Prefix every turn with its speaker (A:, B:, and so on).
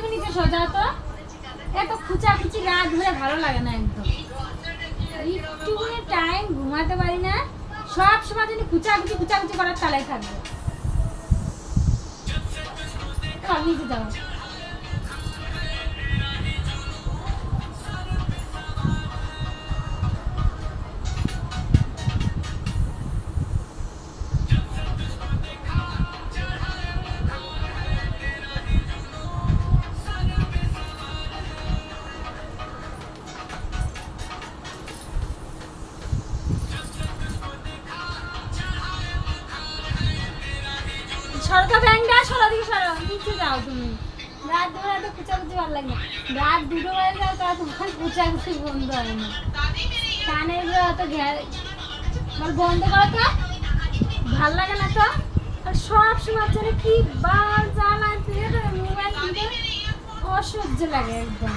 A: যাও যাও তো। এত খুচা খুচি রাত ধরে ভালো লাগে না একদম। একটুখানি টাইম ঘুমাতে পারি না, সব সময় তুমি খুচা খুচি খুচা খুচি করার তালায় থাকবে। নিচে যাও। সরকার ব্যাংকটা সরা দিকে সরো। যাও তুমি। রাত ধরে এত কুচাকুচি ভালো লাগে। রাত দুটো বাজে যাও তা তোমার কুচাকুচি বন্ধ হয় না। কানেরগুলো অত ঘের বল বন্ধ করো তো। ভালো লাগে না তো? আর সব সময় জন্য কি বাল জ্বালাচ্ছে মোবাইল অসহ্য লাগে একদম।